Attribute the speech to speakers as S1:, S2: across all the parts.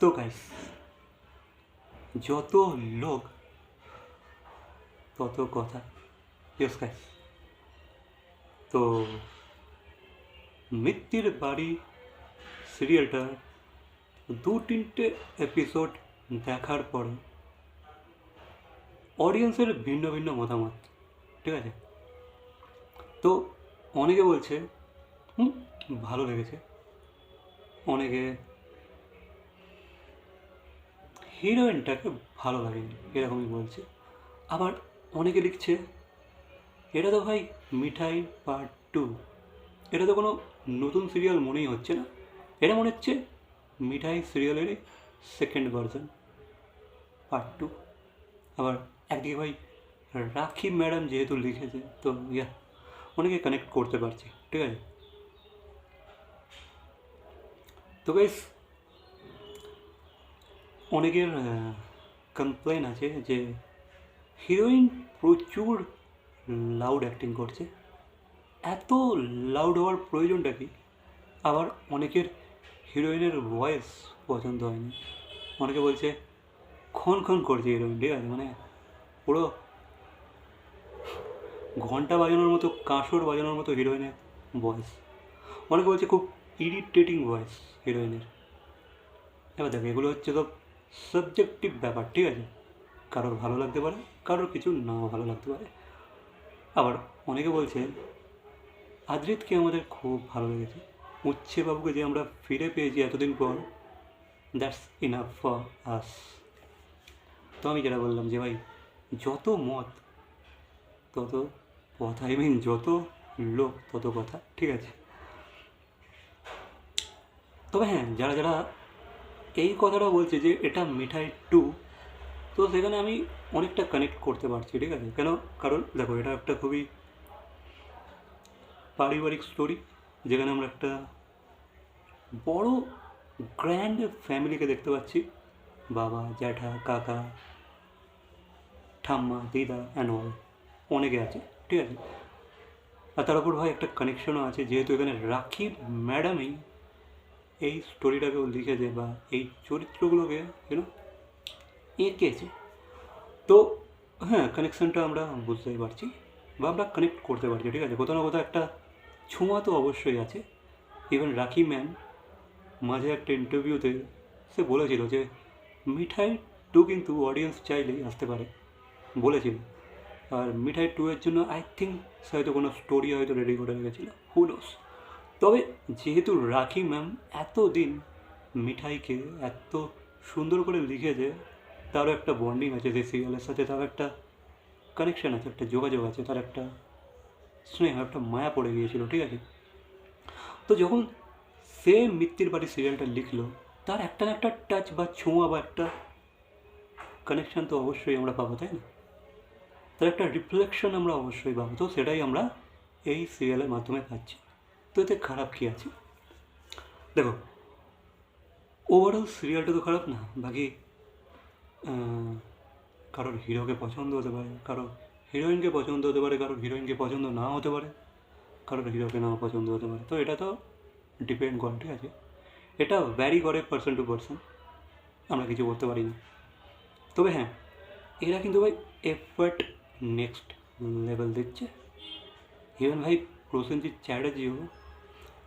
S1: তো গাইস যত লোক, তত কথা। ইয়েস গাইস তো মিত্তির বাড়ি সিরিয়ালটা দু তিনটে এপিসোড দেখার পরে অডিয়েন্সের ভিন্ন ভিন্ন মতামত, ঠিক আছে? তো অনেকে বলছে, হুম, ভালো লেগেছে। অনেকে হিরোইনটাকে ভালো লাগেনি, এরকমই বলছে। আবার অনেকে লিখছে, এটা তো ভাই মিঠাই পার্ট টু এটা তো কোনো নতুন সিরিয়াল মনেই হচ্ছে না। এটা মনে হচ্ছে মিঠাই সিরিয়ালেরই সেকেন্ড ভার্জন পার্ট টু আবার একদিকে ভাই রাখি ম্যাডাম যেহেতু লিখেছে, তো ইয়া, অনেকে কানেক্ট করতে পারছে, ঠিক আছে? তো গাইস অনেকের কমপ্লেন আছে যে হিরোইন প্রচুর লাউড অ্যাক্টিং করছে। এত লাউড হওয়ার প্রয়োজনটা কি? আবার অনেকের হিরোইনের ভয়েস পছন্দ হয়নি। অনেকে বলছে ক্ষণ ক্ষণ করছে হিরোইন ঠিক আছে? মানে পুরো ঘণ্টা বাজানোর মতো, কাঁসর বাজানোর মতো হিরোইনের ভয়েস অনেকে বলছে, খুব ইরিটেটিং ভয়েস হিরোইনের এবার দেখো, এগুলো হচ্ছে সব সাবজেক্টিভ ব্যাপার, ঠিক আছে? কারোর ভালো লাগতে পারে, কারোর কিছু নাও ভালো লাগতে পারে। আবার অনেকে বলছে, আদ্রিতকে আমাদের খুব ভালো লেগেছে। উচ্ছে বাবুকে যে আমরা ফিরে পেয়েছি এতদিন পর দ্যাটস ইনাফ ফর আস তো আমি যেটা বললাম যে, ভাই, যত মত, তত কথা আই মিন যত লোক, তত কথা, ঠিক আছে? তবে হ্যাঁ যারা যারা এই কথাটা বলছে যে এটা মিঠাই টু। তো সেখানে আমি অনেকটা কানেক্ট করতে পারছি, ঠিক আছে? কেন? কারণ দেখো, এটা একটা খুবই পারিবারিক স্টোরি যেখানে আমরা একটা বড় গ্র্যান্ড ফ্যামিলিকে দেখতে পাচ্ছি। বাবা, জ্যাঠা, কাকা, ঠাম্মা, দিদা অ্যান্ড অনেকে আছে, ঠিক আছে? আর তার উপর ভাই একটা কানেকশনও আছে, যেহেতু এখানে রাখি ম্যাডামই এই স্টোরিটাকেও লিখেছে বা এই চরিত্রগুলোকে ইউনো এঁকেছে। তো হ্যাঁ কানেকশানটা আমরা বুঝতে পারছি বা আমরা কানেক্ট করতে পারছি, ঠিক আছে? কোথাও না কোথাও একটা ছোঁয়া তো অবশ্যই আছে। ইভেন রাখি ম্যান মাঝে একটা ইন্টারভিউতে সে বলেছিল যে, মিঠাই টু কিন্তু অডিয়েন্স চাইলেই আসতে পারে। বলেছিল। আর মিঠাই টু এর জন্য আই থিঙ্ক সে হয়তো কোনো স্টোরি হয়তো রেডি করে রেখেছিল। হুলোস তবে যেহেতু রাখি ম্যাম এতদিন মিঠাইকে এত সুন্দর করে লিখেছে, তারও একটা বন্ডিং আছে যে সিরিয়ালের সাথে তার একটা কানেকশান আছে, একটা যোগাযোগ আছে, তার একটা স্নেহ, একটা মায়া পড়ে গিয়েছিল, ঠিক আছে? তো যখন সে মৃত্যুর বাড়ি সিরিয়ালটা লিখলো, তার একটা না একটা টাচ বা ছোঁয়া বা একটা কানেকশান তো অবশ্যই আমরা পাবো, তাই না? তার একটা রিফ্লেকশন আমরা অবশ্যই পাবো, তো সেটাই আমরা এই সিরিয়ালের মাধ্যমে পাচ্ছি। তো এতে খারাপ কী আছে? দেখো ওভারঅল সিরিয়ালটা তো খারাপ না, বাকি কারোর হিরোকে পছন্দ হতে পারে, কারোর হিরোইনকে পছন্দ হতে পারে, কারোর হিরোইনকে পছন্দ না হতে পারে, কারোর হিরোকে নাও পছন্দ হতে পারে। তো এটা তো ডিপেন্ড করে, ঠিক আছে? এটা ভ্যারি করে পার্সন টু পার্সন আমরা কিছু করতে পারি না তবে হ্যাঁ এরা কিন্তু ভাই এফার্ট নেক্সট লেভেল দিচ্ছে। ইভেন ভাই প্রসেনজিৎ চ্যাটার্জিও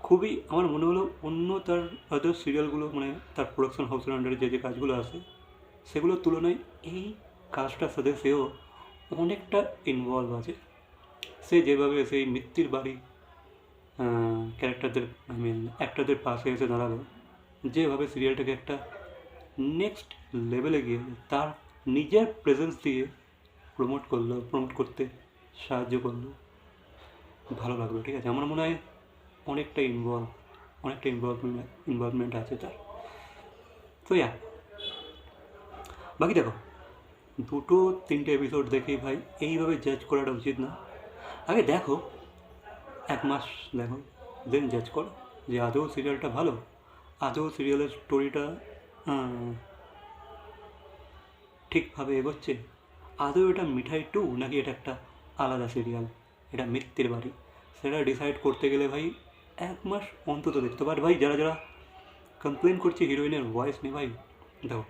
S1: খুবই আমার মনে হলো অন্য তার আদার সিরিয়ালগুলো মানে তার প্রোডাকশন হাউসের আন্ডারে যে যে কাজগুলো আছে, সেগুলোর তুলনায় এই কাজটার সাথে সেও অনেকটা ইনভলভ আছে। সে যেভাবে সেই মৃত্যুর বাড়ি ক্যারেক্টারদের আই মিন অ্যাক্টারদের পাশে এসে দাঁড়াল, যেভাবে সিরিয়ালটাকে একটা নেক্সট লেভেলে গিয়ে তার নিজের প্রেজেন্স দিয়ে প্রমোট করল প্রমোট করতে সাহায্য করল। ভালো লাগল, ঠিক আছে? আমার মনে হয় অনেকটা ইনভলভ অনেকটা ইনভলভমেন্ট ইনভলভমেন্ট আছে তার। তো ইয়া বাকি দেখো, দুটো, তিনটে এপিসোড দেখেই ভাই এইভাবে জাজ করাটা উচিত না। আগে দেখো, এক মাস দেখো দেন জাজ করো যে আদৌ সিরিয়ালটা ভালো, আদৌ সিরিয়ালের স্টোরিটা ঠিকভাবে এগোচ্ছে। আদৌ এটা মিঠাই টু নাকি এটা একটা আলাদা সিরিয়াল এটা মিত্তির বাড়ি? সেটা ডিসাইড করতে গেলে ভাই এক মাস অন্তত দেখতে। পার ভাই, যারা যারা কমপ্লেন করছে হিরোইনের ভয়েস নেই ভাই, দেখো,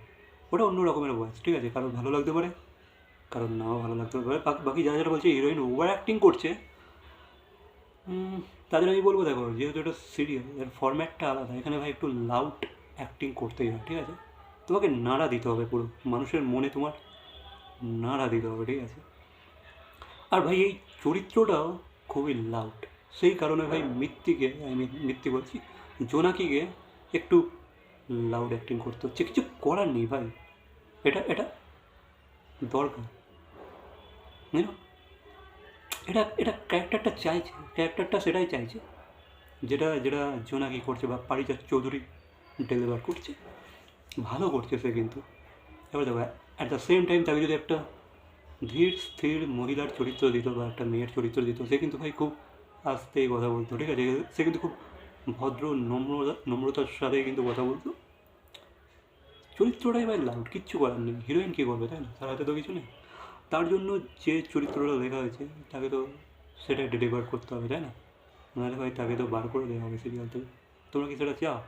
S1: ওটা অন্য রকমের ভয়েস ঠিক আছে? কারণ ভালো লাগতে পারে কারণ নাও ভালো লাগতে পারে। বাকি- যারা যারা বলছে হিরোইন ওভার অ্যাক্টিং করছে তাদের আমি বলব, দেখো, যেহেতু এটা সিরিয়াল এর ফরম্যাটটা আলাদা, এখানে ভাই একটু লাউড অ্যাক্টিং করতেই হয়, ঠিক আছে? তোমাকে নাড়া দিতে হবে পুরো, মানুষের মনে তোমার নাড়া দিতে হবে, ঠিক আছে? আর ভাই, এই চরিত্রটাও খুবই লাউড সেই কারণে ভাই মৃত্তিকে, আমি মৃত্যু বলছি, জোনাকিকে একটু লাউড অ্যাক্টিং করতে হচ্ছে। কিছু করার নেই ভাই। এটা এটা দরকার। এটা এটা ক্যারেক্টারটা চাইছে। ক্যারেক্টারটা সেটাই চাইছে। যেটা যেটা জোনাকি করছে বা পারিজাত চৌধুরী ডেলিভার করছে। ভালো করছে সে কিন্তু। এবার দেখো অ্যাট দ্য সেম টাইম তাকে যদি একটা ধীর, স্থির মহিলার চরিত্র দিত বা একটা মেয়ের চরিত্র দিত, সে কিন্তু ভাই খুব আস্তেই কথা বলতো, ঠিক আছে? সে কিন্তু খুব ভদ্র নম্রতা নম্রতার সাথে কিন্তু কথা বলতো। চরিত্রটাই ভাই লাউড কিচ্ছু করার নেই। হিরোইন কী করবে তাই না? তার হাতে তো কিছু নেই। তার জন্য যে চরিত্রটা লেখা হয়েছে, তাকে তো সেটা ডেলিভার করতে হবে, তাই না? নাহলে ভাই তাকে তো বার করে দেওয়া হবে সিরিয়াল থেকে তোমরা কি সেটা চাও?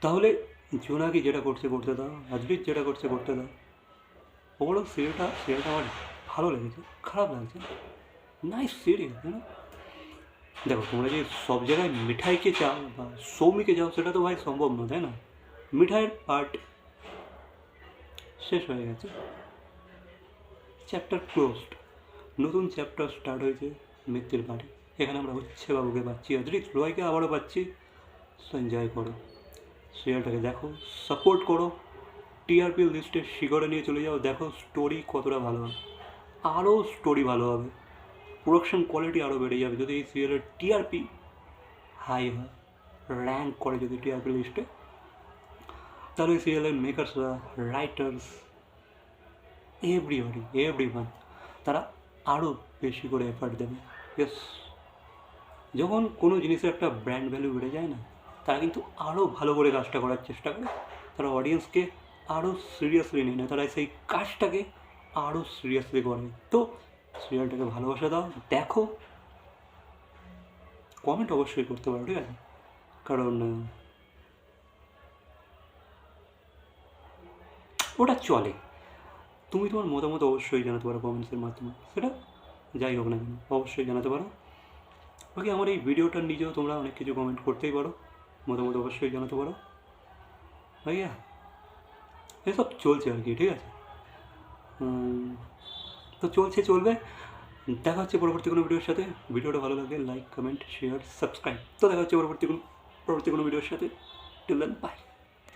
S1: তাহলে জোনাকি যেটা করছে, করতে দাও। রাজবীর যেটা করছে, করতে দাও। ওগুলো সিরিয়ালটা সিরিয়ালটা আমার ভালো লেগেছে, খারাপ লাগছে। নাইস না দেখো, তোমরা যে সব জায়গায় মিঠাইকে চাও বা সৌমিকে চাও, সেটা তো ভাই সম্ভব নয়, তাই না? মিঠাইয়ের পার্ট শেষ হয়ে গেছে। চ্যাপ্টার ক্লোজড নতুন চ্যাপ্টার স্টার্ট হয়েছে মৃত্যুর বাড়ি। এখানে আমরা উচ্ছে বাবুকে পাচ্ছি, অদ্রিত। রয়কে আবারও পাচ্ছি। এনজয় করো। সিরিয়ালটাকে দেখো সাপোর্ট করো। টিআরপি লিস্টে শিখরে নিয়ে চলে যাও। দেখো স্টোরি কতটা ভালো হবে। আরও স্টোরি ভালো হবে। প্রোডাকশন কোয়ালিটি আরও বেড়ে যাবে। যদি এই সিরিয়ালের টিআরপি হাই হয় র্যাঙ্ক করে যদি টিআরপি লিস্টে তাহলে এই সিরিয়ালের মেকার্সরা রাইটার্স এভরিবডি এভরি ওয়ান তারা আরও বেশি করে এফার্ট দেবে। ইয়েস যখন কোনো জিনিসের একটা ব্র্যান্ড ভ্যালু বেড়ে যায় না, তারা কিন্তু আরও ভালো করে কাজটা করার চেষ্টা করে। তারা অডিয়েন্সকে আরও সিরিয়াসলি নিয়ে নেয় তারা সেই কাজটাকে আরও সিরিয়াসলি করে। তো সিরিয়ালটাকে ভালোবাসা দাও। দেখো। কমেন্ট অবশ্যই করতে পারো, ঠিক আছে? কারণ ওটা চলে। তুমি তোমার মতামত অবশ্যই জানাতে পারো কমেন্টসের মাধ্যমে। সেটা যাই হোক না কেন, অবশ্যই জানাতে পারো। ওকে আমার এই ভিডিওটার নিজেও তোমরা অনেক কিছু কমেন্ট করতেই পারো। মতামত অবশ্যই জানাতে পারো। ভাইয়া, এসব চলছে আর কি, ঠিক আছে? তো চলছে, চলবে। দেখা হচ্ছে পরবর্তী কোনো ভিডিওর সাথে। ভিডিওটা ভালো লাগে লাইক কমেন্ট শেয়ার সাবস্ক্রাইব তো দেখা হচ্ছে পরবর্তী কোনো পরবর্তী কোনো ভিডিওর সাথে। Till then by